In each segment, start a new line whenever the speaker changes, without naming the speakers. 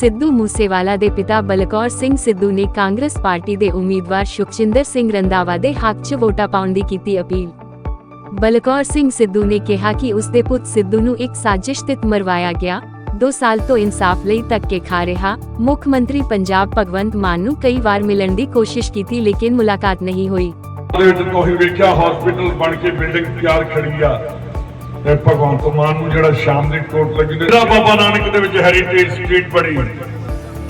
ਸਿੱਧੂ ਮੂਸੇਵਾਲਾ ਦੇ ਪਿਤਾ ਬਲਕੌਰ ਸਿੰਘ ਸਿੱਧੂ ਨੇ ਕਾਂਗਰਸ ਪਾਰਟੀ ਦੇ ਉਮੀਦਵਾਰ ਸੁਖਚਿੰਦਰ ਸਿੰਘ ਰੰਧਾਵਾ ਦੇ ਹੱਕ 'ਚ ਵੋਟਾਂ ਪਾਉਣ ਦੀ ਕੀਤੀ ਅਪੀਲ। ਬਲਕੌਰ ਸਿੰਘ ਸਿੱਧੂ ਨੇ ਕਿਹਾ ਕਿ ਉਸ ਦੇ ਪੁੱਤ ਸਿੱਧੂ ਨੂੰ ਇੱਕ ਸਾਜ਼ਿਸ਼ ਤਹਿਤ ਮਰਵਾਇਆ ਗਿਆ। 2 ਸਾਲ ਤੋਂ ਇਨਸਾਫ ਲਈ ਧੱਕੇ ਖਾ ਰਿਹਾ। ਮੁੱਖ ਮੰਤਰੀ ਪੰਜਾਬ ਭਗਵੰਤ ਮਾਨ ਨੂੰ ਕਈ ਵਾਰ ਮਿਲਣ ਦੀ ਕੋਸ਼ਿਸ਼ ਕੀਤੀ ਲੇਕਿਨ ਮੁਲਾਕਾਤ ਨਹੀਂ ਹੋਈ।
ਦੇ ਵਿੱਚ ਤੁਸੀਂ ਵੇਖਿਆ ਹਸਪੀਟਲ ਬਣ ਕੇ ਬਿਲਡਿੰਗ ਤਿਆਰ ਖੜੀ ਆ। ਤੇ ਭਗਵੰਤ ਮਾਨ ਨੂੰ ਜਿਹੜਾ ਸ਼ਾਮ ਦੀ ਕੋਟ ਲੱਗੀ ਜਿਹੜਾ ਬਾਬਾ ਨਾਨਕ ਦੇ ਵਿੱਚ ਹੈਰੀਟੇਜ ਸਟਰੀਟ ਬਣੀ,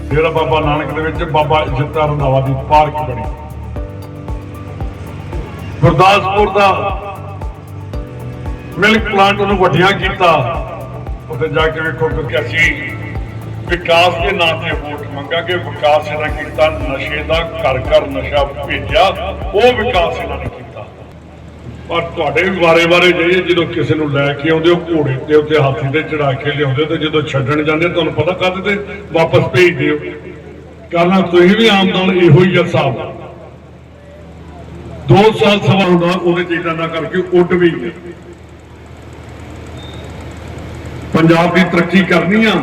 ਜਿਹੜਾ ਬਾਬਾ ਨਾਨਕ ਦੇ ਵਿੱਚ ਬਾਬਾ ਜਿੱਤਾ ਰੰਧਾਵਾ ਦੀ ਪਾਰਕ ਬਣੀ। ਗੁਰਦਾਸਪੁਰ ਦਾ ਮਿਲਕ ਪਲਾਂਟ ਉਹਨੂੰ ਵੱਡੀਆਂ ਕੀਤਾ। ਉੱਥੇ ਜਾ ਕੇ ਵੇਖੋ ਕਿ ਅਸੀਂ ਵਿਕਾਸ ਦੇ ਨਾਂ ਤੇ ਵੋਟ ਮੰਗਾਂਗੇ, ਵਿਕਾਸ ਇਹਨਾਂ ਕੀਤਾ, ਨਸ਼ੇ ਦਾ ਘਰ ਘਰ ਨਸ਼ਾ ਭੇਜਿਆ, ਉਹ ਵਿਕਾਸ ਇਹਨਾਂ ਨੇ ਕੀਤਾ। ਪਰ ਤੁਹਾਡੇ ਵੀ ਵਾਰੇ ਵਾਰੇ ਜਿਹੜੇ ਜਦੋਂ ਕਿਸੇ ਨੂੰ ਲੈ ਕੇ ਆਉਂਦੇ ਹੋ ਘੋੜੇ ਤੇ ਉੱਤੇ ਹਾਥੀ ਤੇ ਚੜਾ ਕੇ ਲਿਆਉਂਦੇ ਹੋ ਤੇ ਜਦੋਂ ਛੱਡਣ ਜਾਂਦੇ ਤੁਹਾਨੂੰ ਪਤਾ ਕਦ ਤੇ ਵਾਪਸ ਭੇਜਦੇ ਹੋ ਕਰਨਾ ਤੁਸੀਂ ਵੀ ਆਮ ਨਾਲ ਇਹੋ ਹੀ ਆ ਹਿਸਾਬ। ਦੋ ਸਾਲ ਸਵਾ ਹੁੰਦਾ ਉਹਨੇ ਚੀਜ਼ਾਂ ਨਾ ਕਰਕੇ ਉੱਡ ਵੀ ਗਏ। ਪੰਜਾਬ ਦੀ ਤਰੱਕੀ ਕਰਨੀ ਆ।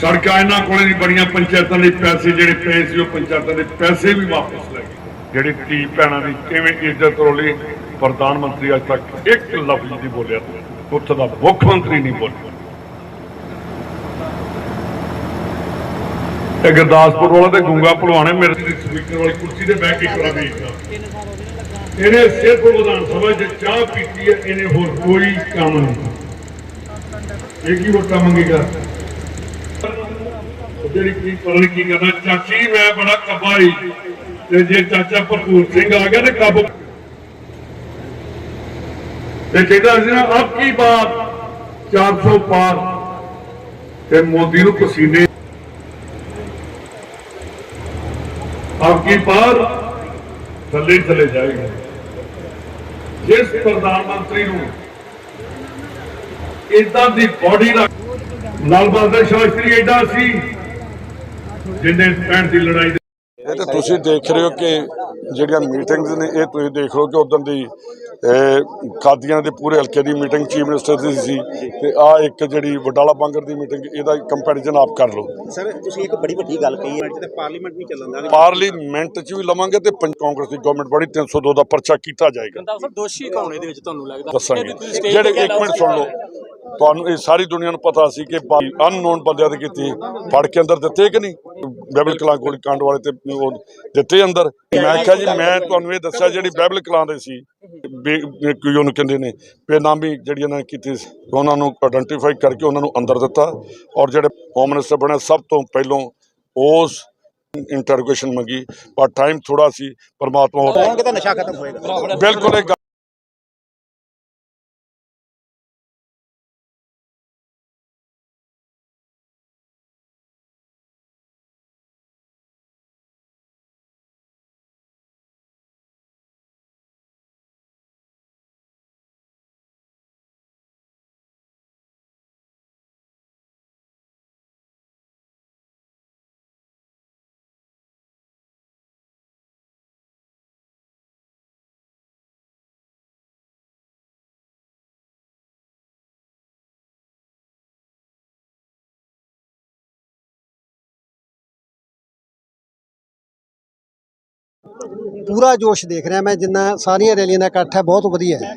ਸੜਕਾਂ ਇਹਨਾਂ ਕੋਲੇ ਨਹੀਂ ਬੜੀਆਂ ਪੰਚਾਇਤਾਂ ਦੇ ਪੈਸੇ ਜਿਹੜੇ ਪਏ ਸੀ, ਉਹ ਪੰਚਾਇਤਾਂ ਦੇ ਪੈਸੇ ਵੀ ਵਾਪਸ ਲੈ ਗਏ। ਜਿਹੜੀ ਧੀ ਭੈਣਾਂ ਦੀ ਕਿਵੇਂ ਇੱਜ਼ਤ ਰੋਲੀ ਪ੍ਰਧਾਨ ਮੰਤਰੀ ਅੱਜ ਤੱਕ ਇੱਕ ਲਫ਼ਜ਼ ਨਹੀਂ ਬੋਲਿਆ, ਉੱਥੇ ਦਾ ਮੁੱਖ ਮੰਤਰੀ ਨਹੀਂ ਬੋਲਿਆ। ਇਹ ਗੁਰਦਾਸਪੁਰ ਵਾਲਾ ਤੇ ਗੁੰਗਾ ਭਲਵਾਨੇ ਮੇਰੇ ਸਪੀਕਰ ਵਾਲੀ ਕੁਰਸੀ ਤੇ ਬਹਿ ਕੇ ਕਰਾ ਵੇਖਦਾ ਇਹਨੇ ਸਿਰਫ ਵਿਧਾਨ ਸਭਾ 'ਚ ਚਾਹ ਪੀਤੀ ਹੈ, ਇਹਨੇ ਹੋਰ ਕੋਈ ਕੰਮ ਨਹੀਂ ਇਹ ਕੀ ਵੋਟਾਂ ਮੰਗੇਗਾ ਜਿਹੜੀ ਕੀ ਪਤਾ ਕੀ ਕਰਨਾ, ਚਾਚੀ ਮੈਂ ਬੜਾ ਕੱਬਾ ਹੀ ਤੇ ਜੇ ਚਾਚਾ ਭਰਪੂਰ ਸਿੰਘ ਆ ਗਿਆ ਤੇ ਕਾਬੂ ਤੇ ਕਹਿੰਦਾ ਸੀ ਨਾ ਅਬ ਕੀ ਬਾਤ? 400 ਪਾਰ ਤੇ ਮੋਦੀ ਨੂੰ ਪਸੀਨੇ ਅਬ ਕੀ ਪਾਰ? ਥੱਲੇ ਥੱਲੇ ਜਾਏਗਾ। ਜਿਸ ਪ੍ਰਧਾਨ ਮੰਤਰੀ ਨੂੰ ਇਦਾਂ ਦੀ ਬੋਡੀ ਦਾ ਲਾਲ ਬਹਾਦਰ ਸ਼ਾਸਤਰੀ ਐਡਾ ਸੀ, ਜਿੰਨੇ ਪੈਣ ਦੀ ਲੜਾਈ
ਇਹ ਤਾਂ ਤੁਸੀਂ ਦੇਖ ਰਹੇ ਹੋ ਕਿ ਜਿਹੜੀਆਂ ਮੀਟਿੰਗਸ ਨੇ ਇਹ ਤੁਸੀਂ ਦੇਖ ਰਹੇ ਹੋ ਕਿ ਉਦੋਂ ਦੀ ਕਾਦੀਆਂ ਦੇ ਪੂਰੇ ਹਲਕੇ ਦੀ ਮੀਟਿੰਗ ਚੀਫ ਮਿਨਿਸਟਰ ਦੀ ਸੀ ਤੇ ਆ ਇੱਕ ਜਿਹੜੀ ਵਡਾਲਾ ਬਾਂਗਰ ਦੀ ਮੀਟਿੰਗ ਇਹਦਾ ਕੰਪੈਰੀਜ਼ਨ ਆਪ ਕਰ ਲਓ।
ਸਰ ਤੁਸੀਂ ਇੱਕ ਬੜੀ ਵੱਡੀ ਗੱਲ ਕਹੀ ਹੈ। ਪਾਰਲੀਮੈਂਟ ਨਹੀਂ ਚੱਲਣ ਦਾ।
ਪਾਰਲੀਮੈਂਟ 'ਚ ਵੀ ਲਵਾਂਗੇ ਤੇ ਕਾਂਗਰਸ ਦੀ ਗਵਰਨਮੈਂਟ ਬੜੀ 302 ਦਾ ਪਰਚਾ ਕੀਤਾ ਜਾਏਗਾ।
ਰੰਧਾਵਾ ਸਾਹਿਬ ਦੋਸ਼ੀ ਕੌਣ ਇਹਦੇ ਵਿੱਚ ਤੁਹਾਨੂੰ ਲੱਗਦਾ? ਵੀ
ਜਿਹੜੇ ਇੱਕ ਮਿੰਟ ਸੁਣ ਲਓ। ਤੁਹਾਨੂੰ ਇਹ ਸਾਰੀ ਦੁਨੀਆ ਨੂੰ ਪਤਾ ਸੀ ਕਿ ਅਨਨੋਨ ਬੰਦਿਆਂ ਦੇ ਕੀਤੀ ਫੜ ਕੇ ਅੰਦਰ ਦਿੱਤੇ ਕਿ ਨਹੀਂ? ਬਾਈਬਲ ਕਲਾਂ ਗੋਲੀ ਕਾਂਡ ਵਾਲੇ ਤੇ ਉਹ ਦਿੱਤੇ ਅੰਦਰ। ਮੈਂ ਕਿਹਾ ਜੀ ਮੈਂ ਤੁਹਾਨੂੰ ਇਹ ਦੱਸਿਆ ਜਿਹੜੀ ਬਾਈਬਲ ਕਲਾਂ ਦੇ ਸੀ ਬੇ- ਬੇ- ਕੀ ਉਹਨੂੰ ਕਹਿੰਦੇ ਨੇ ਬੇਨਾਮੀ ਜਿਹੜੀ ਇਹਨਾਂ ਨੇ ਕੀਤੀ ਸੀ ਉਹਨਾਂ ਨੂੰ ਆਇਡੈਂਟੀਫਾਈ ਕਰਕੇ ਉਹਨਾਂ ਨੂੰ ਅੰਦਰ ਦਿੱਤਾ। ਔਰ ਜਿਹੜੇ ਹੋਮ ਮਿਨਿਸਟਰ ਬਣੇ ਸਭ ਤੋਂ ਪਹਿਲੋਂ ਉਸ ਇੰਟਰੋਗੇਸ਼ਨ ਮੰਗੀ ਪਰ ਟਾਈਮ ਥੋੜਾ ਸੀ ਪਰਮਾਤਮਾ
ਹੋਏਗਾ?
ਬਿਲਕੁਲ
ਪੂਰਾ ਜੋਸ਼ ਦੇਖ ਰਿਹਾ ਮੈਂ ਜਿੰਨਾ ਸਾਰੀਆਂ ਰੈਲੀਆਂ ਦਾ ਇਕੱਠ ਹੈ ਬਹੁਤ ਵਧੀਆ ਹੈ।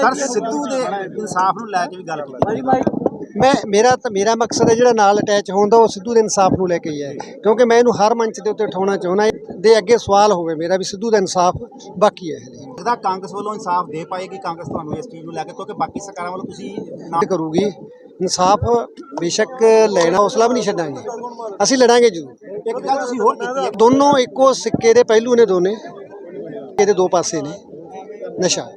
ਸਰ ਸਿੱਧੂ ਦੇ ਇਨਸਾਫ ਨੂੰ ਲੈ ਕੇ ਵੀ ਗੱਲ ਕੀਤੀ।
ਮੈਂ ਮੇਰਾ ਤਾਂ ਮੇਰਾ ਮਕਸਦ ਹੈ ਜਿਹੜਾ ਨਾਲ ਅਟੈਚ ਹੋਣ ਦਾ ਉਹ ਸਿੱਧੂ ਦੇ ਇਨਸਾਫ ਨੂੰ ਲੈ ਕੇ ਹੀ ਹੈ। ਕਿਉਂਕਿ ਮੈਂ ਇਹਨੂੰ ਹਰ ਮੰਚ ਦੇ ਉੱਤੇ ਉਠਾਉਣਾ ਚਾਹੁੰਦਾ ਦੇ ਅੱਗੇ ਸਵਾਲ ਹੋਵੇ ਮੇਰਾ ਵੀ ਸਿੱਧੂ ਦਾ ਇਨਸਾਫ ਬਾਕੀ ਹੈ।
ਇਹਦਾ। ਕਾਂਗਰਸ ਵੱਲੋਂ ਇਨਸਾਫ ਦੇ ਪਾਏਗੀ ਕਾਂਗਰਸ ਤੁਹਾਨੂੰ ਇਸ ਚੀਜ਼ ਨੂੰ ਲੈ ਕੇ ਕਿਉਂਕਿ ਬਾਕੀ ਸਰਕਾਰਾਂ ਵੱਲੋਂ ਤੁਸੀਂ ਨਾ
ਕਰੂਗੀ। ਇਨਸਾਫ ਬੇਸ਼ੱਕ ਲੈਣਾ ਹੌਸਲਾ ਵੀ ਨਹੀਂ ਛੱਡਾਂਗੇ। ਅਸੀਂ ਲੜਾਂਗੇ ਜ਼ਰੂਰ।
ਇੱਕ ਗੱਲ ਤੁਸੀਂ ਹੋਰ ਕੀਤੀ ਹੈ।
ਦੋਨੋਂ ਇੱਕੋ ਸਿੱਕੇ ਦੇ ਪਹਿਲੂ ਨੇ ਦੋਨੇ। ਇਹਦੇ ਦੋ ਪਾਸੇ ਨੇ। ਨਸ਼ਾ।